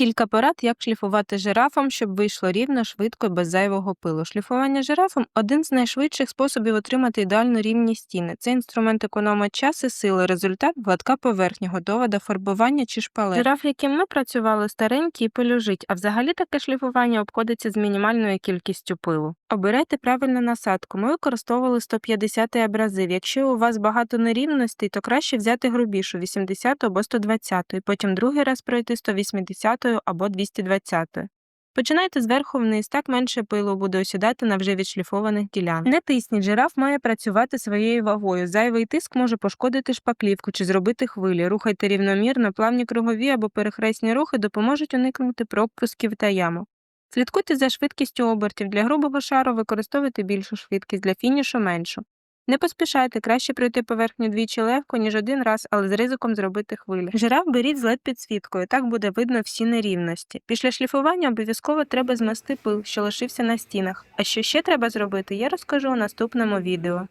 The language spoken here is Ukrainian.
Кілька порад, як шліфувати жирафом, щоб вийшло рівно, швидко без зайвого пилу. Шліфування жирафом один з найшвидших способів отримати ідеально рівні стіни. Цей інструмент економить час і сили. Результат гладка поверхня, готова до фарбування чи шпалер. Жираф, яким ми працювали, старенький і пилюжить, а взагалі таке шліфування обходиться з мінімальною кількістю пилу. Обирайте правильну насадку. Ми використовували 150 абразив. Якщо у вас багато нерівностей, то краще взяти грубішу 80 або 120, потім другий раз пройти 180 або 220. Починайте зверху вниз, так менше пилу буде осідати на вже відшліфованих ділянках. Не тисніть, жираф має працювати своєю вагою. Зайвий тиск може пошкодити шпаклівку чи зробити хвилі. Рухайте рівномірно, плавні кругові або перехресні рухи допоможуть уникнути пропусків та ямок. Слідкуйте за швидкістю обертів. Для грубого шару використовуйте більшу швидкість, для фінішу меншу. Не поспішайте, краще пройти поверхню двічі легко, ніж один раз, але з ризиком зробити хвилі. Жираф беріть з led підсвіткою, так буде видно всі нерівності. Після шліфування обов'язково треба змести пил, що лишився на стінах. А що ще треба зробити, я розкажу у наступному відео.